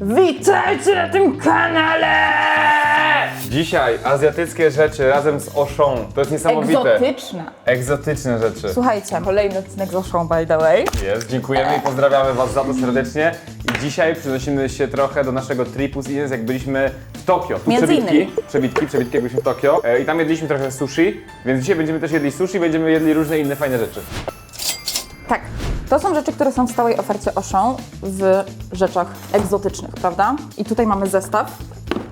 Witajcie na tym kanale! Dzisiaj azjatyckie rzeczy razem z Oszą. To jest niesamowite. Egzotyczna. Egzotyczne rzeczy. Słuchajcie, kolejny odcinek z Oszą, by the way. Jest, dziękujemy i pozdrawiamy Was za to serdecznie. I dzisiaj przenosimy się trochę do naszego tripu z Ines, jak byliśmy w Tokio. Tu Między przebitki, innymi. przebitki, przebitki, jak byliśmy w Tokio. E, I tam jedliśmy trochę sushi, więc dzisiaj będziemy też jedli sushi, będziemy jedli różne inne fajne rzeczy. Tak, to są rzeczy, które są w stałej ofercie Oszą w rzeczach egzotycznych, prawda? I tutaj mamy zestaw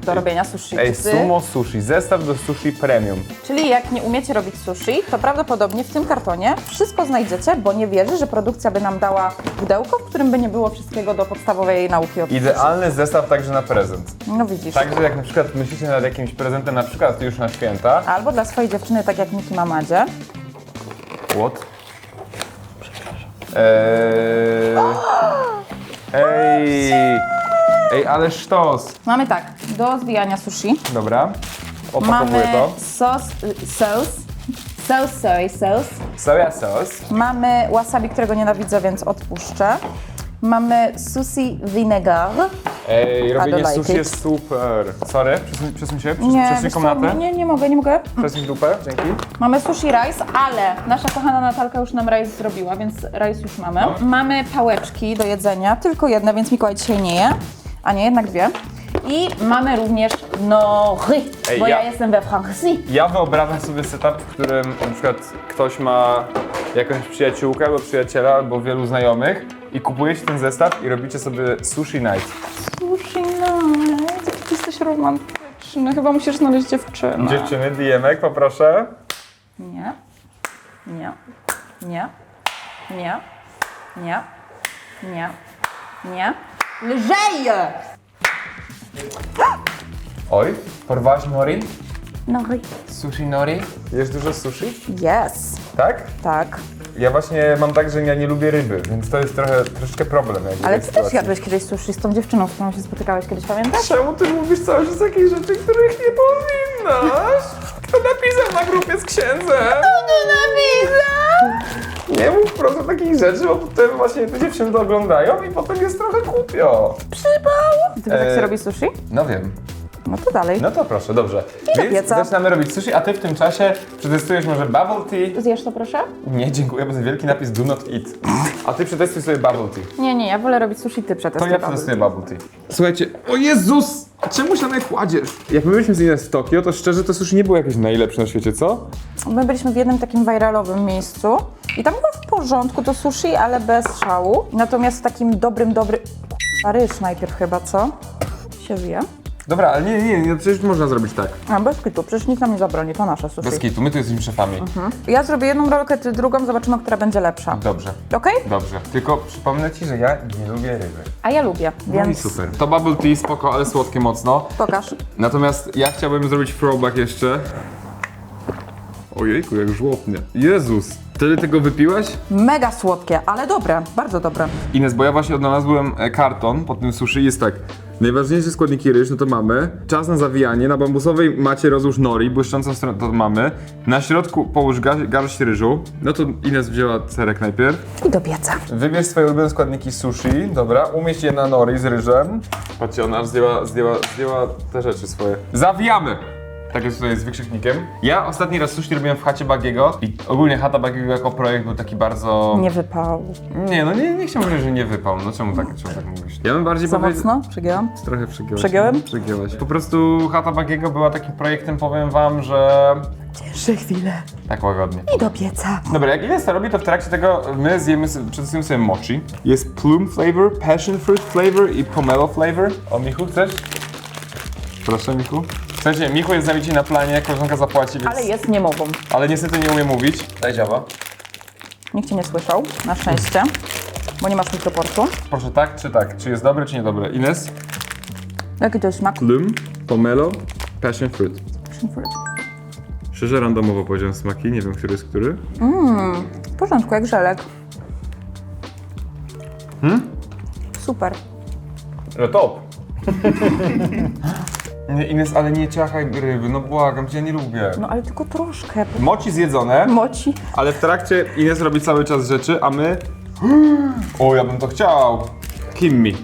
do robienia sushi. Ej, sumo sushi, zestaw do sushi premium. Czyli jak nie umiecie robić sushi, to prawdopodobnie w tym kartonie wszystko znajdziecie, bo nie wierzę, że produkcja by nam dała pudełko, w którym by nie było wszystkiego do podstawowej nauki od Idealny zestaw także na prezent. No widzisz. Także jak na przykład myślicie nad jakimś prezentem, na przykład już na święta. Albo dla swojej dziewczyny, tak jak Miki ma Madzie. What? Eee... Ej! Ej, ale sztos! Mamy tak, do zwijania sushi. Dobra, opakowuję Mamy to. sos, y, sos, sos soy sauce. Soja sos. Mamy wasabi, którego nienawidzę, więc odpuszczę. Mamy sushi vinegar. Ej, robienie like sushi it. jest super. Sorry, przesuń, przesuń się, przesuń, Nie, przesuń komnatę. nie, nie mogę, nie mogę. Przesuń dupę, dzięki. Mamy sushi rice, ale nasza kochana Natalka już nam rice zrobiła, więc rice już mamy. No. Mamy pałeczki do jedzenia, tylko jedne, więc Mikołaj dzisiaj nie je, a nie, jednak dwie. I mamy również nori, Ej, bo ja... ja- jestem we Francji. Ja wyobrażam sobie setup, w którym na przykład ktoś ma jakąś przyjaciółkę albo przyjaciela, albo wielu znajomych i kupujecie ten zestaw i robicie sobie sushi night. Sushi night, ty jesteś romantyczny, chyba musisz znaleźć dziewczynę. Dziewczyny, DM-ek poproszę. Nie, nie, nie, nie, nie, nie, nie. Lżej! Oj, porwałaś nori? Nori. Sushi nori? Jest dużo sushi? Yes, Tak? tak. Ja właśnie mam tak, że ja nie lubię ryby, więc to jest trochę, troszeczkę problem. jakby Ale tej ty też sytuacji. jadłeś kiedyś sushi z tą dziewczyną, z którą się spotykałeś kiedyś, pamiętasz? Czemu ty mówisz cały czas takich rzeczy, których nie powinnaś? Kto napisał na grupie z księdzem? Nie mów prosto takich rzeczy, bo potem właśnie te dziewczyny to oglądają i potem jest trochę głupio. Ty wiesz, jak E, się robi sushi? No wiem. No to dalej. No to proszę, dobrze. do Więc pieca. zaczynamy robić sushi, a ty w tym czasie przetestujesz może bubble tea. Zjesz to proszę? Nie, dziękuję, bo jest wielki napis do not eat. A ty przetestuj sobie bubble tea. Nie, nie, ja wolę robić sushi, ty To przetestuj. ja przetestuję bubble tea. Słuchajcie, o Jezus! Czemu się na mnie kładziesz? Jak my byliśmy z Ines w Tokio, to szczerze to sushi nie było jakieś najlepsze na świecie, co? My byliśmy w jednym takim viralowym miejscu i tam było w porządku to sushi, ale bez szału. Natomiast w takim dobrym, dobry... Paryż najpierw chyba, co? Się wie. Dobra, ale nie, nie, nie, przecież można zrobić tak. A, bez kitu, przecież nikt nam nie zabroni, to nasze sushi. Bez kitu, my tu jesteśmy szefami. Ja zrobię jedną rolkę, ty drugą, zobaczymy, która będzie lepsza. Dobrze, Okej? dobrze. Tylko przypomnę ci, że ja nie lubię ryby. A ja lubię, No i więc super. To bubble tea spoko, ale słodkie mocno. pokaż. Natomiast ja chciałbym zrobić throwback jeszcze. Ojejku, jak żłopnie. Jezus, tyle tego wypiłaś? Mega słodkie, ale dobre, bardzo dobre. Ines, bo ja właśnie odnalazłem e, karton pod tym sushi. Jest tak. Najważniejsze składniki ryż, no to mamy. Czas na zawijanie. Na bambusowej macie rozłóż nori, błyszczącą stronę to mamy. Na środku połóż ga- garść ryżu. No to Ines wzięła serek najpierw. I do pieca. Wybierz swoje ulubione składniki sushi, dobra, umieść je na nori z ryżem. Patrzcie, ona zdjęła, zdjęła, zdjęła te rzeczy swoje. Zawijamy! Tak jest tutaj z wykrzyknikiem. Ja ostatni raz sushi robiłem w chacie Bagiego i ogólnie chata Bagiego jako projekt był taki bardzo... Nie wypał. Nie, no nie, nie chciałbym powiedzieć, że nie wypał. No czemu tak, czemu tak mówisz? Ja bym bardziej Za powiedział- mocno? Przegięłam? Trochę przegięłaś. Przegiąłem? Przegięłaś. Po prostu chata Bagiego była takim projektem, powiem wam, że... Cięższe chwile. Tak łagodnie. I do pieca. Dobra, jak Ines to robi, to w trakcie tego my zjemy, przetestujemy sobie mochi. Jest plum flavor, passion fruit flavor i pomelo flavor. O, Michu, chcesz? Proszę, Michu. Słuchajcie, Michu jest z nami dzisiaj na planie, koleżanka zapłaci, więc... Ale jest niemową. Ale niestety nie umie mówić. Daj działa. Nikt cię nie słyszał, na szczęście, bo nie masz mikroportu. Proszę tak czy tak? Czy jest dobre, czy niedobре? Ines? Jaki to jest smak? Plum, pomelo, passion fruit. Passion fruit. Szczerze randomowo powiedziałem smaki, nie wiem, który jest który. W porządku, jak żelek. Hmm? Super. No top. nie, Ines, ale nie ciachaj ryby, no błagam cię, ja nie lubię. No ale tylko troszkę. Moci zjedzone, Moci. ale w trakcie Ines robi cały czas rzeczy, a my... O, ja bym to chciał. Kimmi.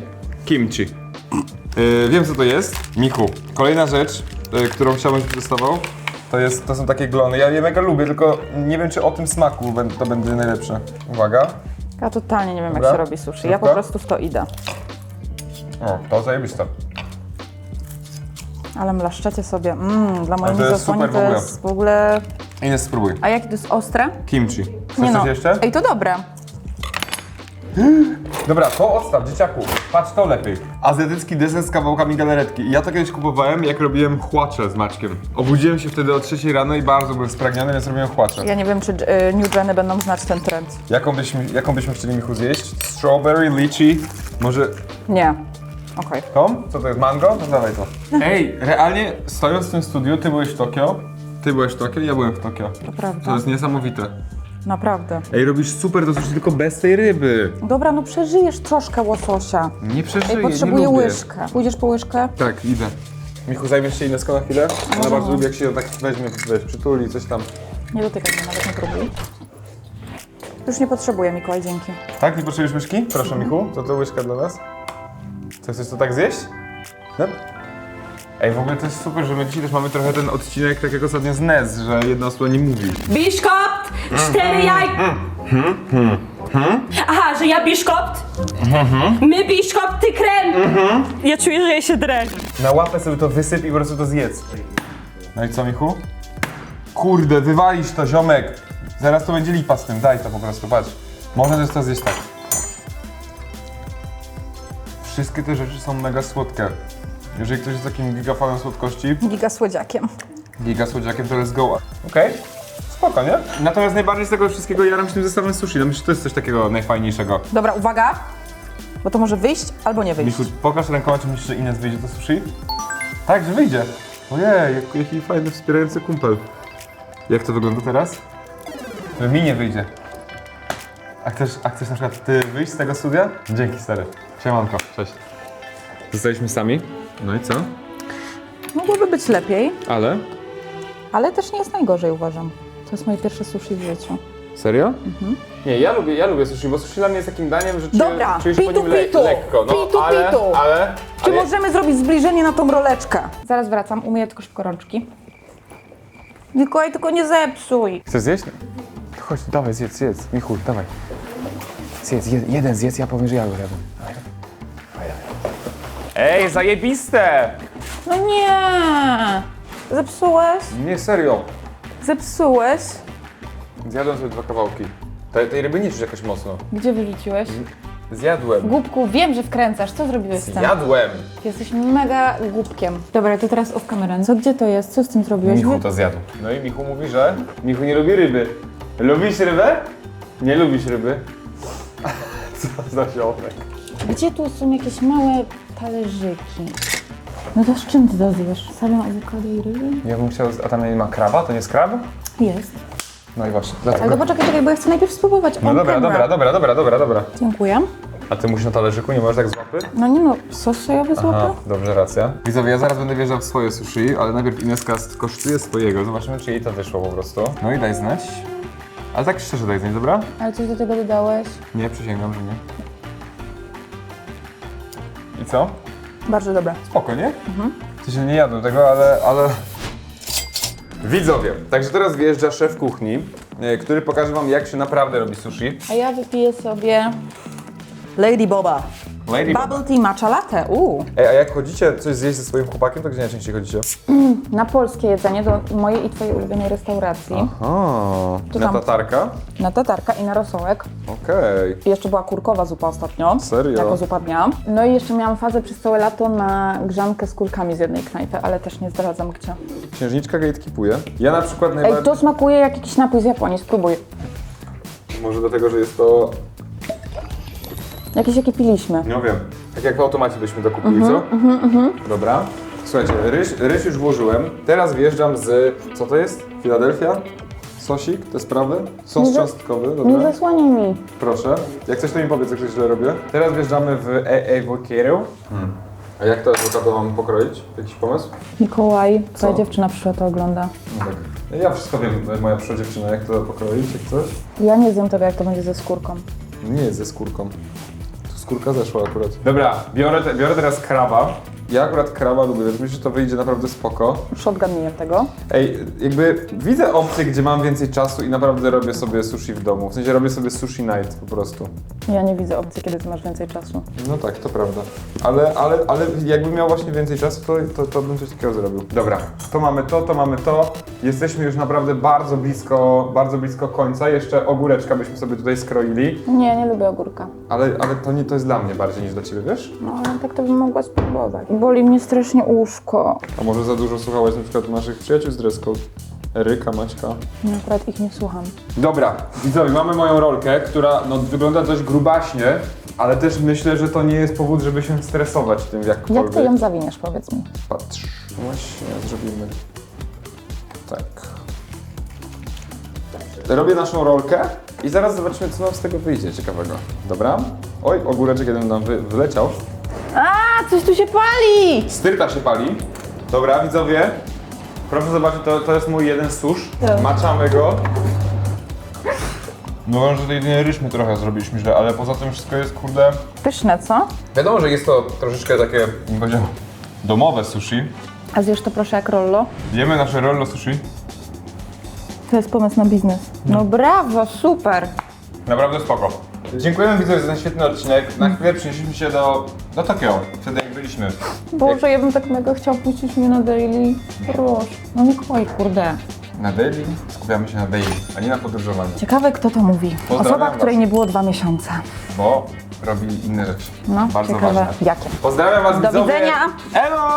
Kimchi. Yy, wiem co to jest. Michu, kolejna rzecz, yy, którą chciałbym, żebyś testował, to, jest, to są takie glony. Ja je mega lubię, tylko nie wiem czy o tym smaku bę- to będzie najlepsze. Uwaga. Ja totalnie nie wiem, Dobra. jak się robi sushi. Ja po Dobra. prostu w to idę. O, to zajebiste. Ale mlaszczecie sobie. Mmm, dla mojej to jest zasłoni super w to ogóle. jest w ogóle... Ines, spróbuj. A jakie to jest ostre? Kimchi. Chcesz Nie coś no. jeszcze? Ej, to dobre. Dobra, to odstaw, dzieciaku. Patrz to lepiej. Azjatycki deser z kawałkami galaretki. I ja to kiedyś kupowałem, jak robiłem chłacze z Maćkiem. Obudziłem się wtedy o 3 rano i bardzo byłem spragniony, więc robiłem chłacze. Ja nie wiem, czy y, New Geny będą znać ten trend. Jaką byśmy, jaką byśmy chcieli Michu zjeść? Strawberry, lychee, może Nie. Okej. tą? Co to jest, mango? No dawaj to. Ej, realnie stojąc w tym studiu, ty byłeś w Tokio, ty byłeś w Tokio, ja byłem w Tokio. To prawda. To jest niesamowite. Naprawdę. Ej, robisz super to sushi, tylko bez tej ryby. Dobra, no przeżyjesz troszkę łososia. Nie przeżyję, Ej, nie potrzebuję lubię. łyżkę. Pójdziesz po łyżkę? Tak, idę. Michu, zajmiesz się Ineską na chwilę? Ona Możemy. bardzo lubi, jak się ją tak weźmie, wiesz, przytuli, coś tam. Nie dotykaj mnie, nawet nie próbuj. Już nie potrzebuję, Mikołaj, dzięki. Tak? Nie potrzebujesz łyżki? Proszę, Michu, to to łyżka dla nas. Co, chcesz to tak zjeść? No. Ej, w ogóle to jest super, że my dzisiaj też mamy trochę ten odcinek tak jak ostatnio z NES, że jedna osoba nie mówi. Biszkopt! Cztery jaj... Aha, że ja biszkopt? My biszkopt, ty krem! Ja czuję, że ja się drę. Na łapę sobie to wysyp i po prostu to zjedz. No i co, Michu? Kurde, wywalisz to, ziomek. Zaraz to będzie lipa z tym, daj to po prostu, patrz. Można też to zjeść tak. Wszystkie te rzeczy są mega słodkie. Jeżeli ktoś jest takim gigafanem słodkości, Giga słodziakiem. giga słodziakiem, to let's go. Okej, spoko, nie? Natomiast najbardziej z tego wszystkiego jaram się tym zestawem sushi. No myślę, że to jest coś takiego najfajniejszego. Dobra, uwaga, bo to może wyjść albo nie wyjść. Michu, pokaż rękoma, czy myślisz, że Ines wyjdzie to sushi? Tak, że wyjdzie. Ojej, jak, jaki fajny, wspierający kumpel. Jak to wygląda teraz? Że mi nie wyjdzie. A chcesz, a chcesz na przykład ty wyjść z tego studia? Dzięki, stary. Siemanko, cześć. Zostaliśmy sami. No i co? Mogłoby być lepiej, Ale? ale też nie jest najgorzej, uważam. To jest moje pierwsze sushi w życiu. Serio? Nie, ja lubię, ja lubię sushi, bo sushi dla mnie jest takim daniem, że czuję, Dobra, czuję się po pitu, nim le- pitu. lekko. No, Pitu, ale, pitu. ale, Czy ale... możemy zrobić zbliżenie na tą roleczkę? Zaraz wracam, umyję tylko szybko rączki. Mikołaj, tylko nie zepsuj. Chcesz zjeść? Chodź, dawaj, zjedz, zjedz. Michu, dawaj. Zjedz, jed, jeden zjedz, ja powiem, że ja go. Ej, zajebiste! No nie! Zepsułeś? Nie, serio. Zepsułeś? Zjadłem sobie dwa kawałki. Tej, tej ryby nie czuć jakoś mocno. Gdzie wyrzuciłeś? Zjadłem. Głupku, wiem, że wkręcasz. Co zrobiłeś z tym? Zjadłem! Jesteś mega głupkiem. Dobra, to teraz off camera. Co, gdzie to jest? Co z tym zrobiłeś? Michu to zjadł. No i Michu mówi, że Michu nie lubi ryby. Lubisz rybę? Nie lubisz ryby. Co za ziomek. Gdzie tu są jakieś małe talerzyki? No to z czym ty to zjesz? Salą awokado i ryby? Ja bym chciał, a tam nie ma kraba? To nie jest krab? Jest. No i właśnie, Ale dlatego. to poczekaj, czekaj, bo ja chcę najpierw spróbować. No on dobra, camera. dobra, dobra, dobra, dobra, dobra. Dziękuję. A ty musisz na talerzyku, nie możesz tak z łapy? No nie no, sos sojowy z Aha, łapy? dobrze, racja. Widzowie, ja zaraz będę wjeżdżał w swoje sushi, ale najpierw Ineska skosztuje swojego. Zobaczymy, czy jej to wyszło po prostu. No i daj znać. Ale tak szczerze daj znać, dobra? Ale coś do tego dodałeś? Nie, przysięgam, że nie. I co? Bardzo dobre. Spoko, nie? Mhm. Ty się nie jadłem tego, ale, ale... Widzowie, także teraz wjeżdża szef kuchni, e, który pokaże wam, jak się naprawdę robi sushi. A ja wypiję sobie Lady Boba. Lady. Bubble tea matcha latte. Uuu. Ej, a jak chodzicie coś zjeść ze swoim chłopakiem, to gdzie najczęściej chodzicie? Na polskie jedzenie do mojej i twojej ulubionej restauracji. O, To na tam- tatarka? Na tatarka i na rosołek. Okej. I jeszcze była kurkowa zupa ostatnio. Serio? Jako zupa dnia. No i jeszcze miałam fazę przez całe lato na grzankę z kulkami z jednej knajpy, ale też nie zdradzam gdzie. Księżniczka gatekeepuje. Ja na przykład Ej, najbardziej... to smakuje jak jakiś napój z Japonii, spróbuj. Może dlatego, że jest to... Jakieś jakie piliśmy. Nie wiem. Tak jak w automacie byśmy to kupili, Mhm, co? Dobra. Słuchajcie, ryż, ryż już włożyłem. Teraz wjeżdżam z... Co to jest? Filadelfia? Sosik? To jest prawda? Sos Nie za- cząstkowy, Nie dobra? zasłaniaj mi. Proszę. Jak coś to mi powiedz, jak coś źle robię. Teraz wjeżdżamy w e awokado. Hmm. A jak to awokado mam pokroić? Jakiś pomysł? Mikołaj, twoja Co? dziewczyna przyszła to ogląda. No tak. Ja wszystko wiem, moja przyszła dziewczyna, jak to pokroić, jak coś. Ja nie zjem tego, jak to będzie ze skórką. Nie jest ze skórką. Skórka zeszła akurat. Dobra, biorę, te, biorę teraz kraba. Ja akurat kraba lubię, więc myślę, że to wyjdzie naprawdę spoko. Shotgun nie jem tego. Ej, jakby widzę opcje, gdzie mam więcej czasu i naprawdę robię sobie sushi w domu. W sensie robię sobie sushi night po prostu. Ja nie widzę opcji, kiedy ty masz więcej czasu. No tak, to prawda. Ale, ale, ale jakbym miał właśnie więcej czasu, to, to, to bym coś takiego zrobił. Dobra, to mamy to, to mamy to. Jesteśmy już naprawdę bardzo blisko, bardzo blisko końca. Jeszcze ogóreczka byśmy sobie tutaj skroili. Nie, nie lubię ogórka. Ale, ale to nie to jest dla mnie bardziej niż dla ciebie, wiesz? No ale tak to bym mogła spróbować. Boli mnie strasznie łóżko. A może za dużo słuchałeś na przykład naszych przyjaciół z dress code? Eryka, Maćka. Ja akurat ich nie słucham. Dobra, widzowie, mamy moją rolkę, która no, wygląda dość grubaśnie, ale też myślę, że to nie jest powód, żeby się stresować tym jakkolwiek. Jak ty ją zawiniesz, powiedz mi? Patrz, właśnie zrobimy tak. Robię naszą rolkę i zaraz zobaczymy, co nam z tego wyjdzie ciekawego. Dobra? Oj, ogóreczek jeden nam wy, wyleciał. A, coś tu się pali! Styrta się pali. Dobra, widzowie, proszę zobaczyć, to, to jest mój jeden susz. Tak. Maczamy go. No, że to jedynie ryż trochę zrobiliśmy źle, ale poza tym wszystko jest, kurde... Pyszne, co? Wiadomo, że jest to troszeczkę takie, bym powiedział, domowe sushi. A zjesz to proszę jak rollo? Jemy nasze rollo sushi. To jest pomysł na biznes. No brawo, super! Naprawdę spoko. Dziękujemy widzowie za ten świetny odcinek. Na chwilę przenieśliśmy się do, do Tokio, wtedy jak byliśmy. Boże, ja bym tak mega chciał puścić mnie na daily. Proszę. No Mikołaj, kurde. Na daily skupiamy się na daily, a nie na podróżowaniu, Ciekawe, kto to mówi. Pozdrawiam Osoba, was. której nie było dwa miesiące. bo robi inne rzeczy. No, Bardzo ciekawe, ważne. jakie. Pozdrawiam was Do widzowie. widzenia. Elo!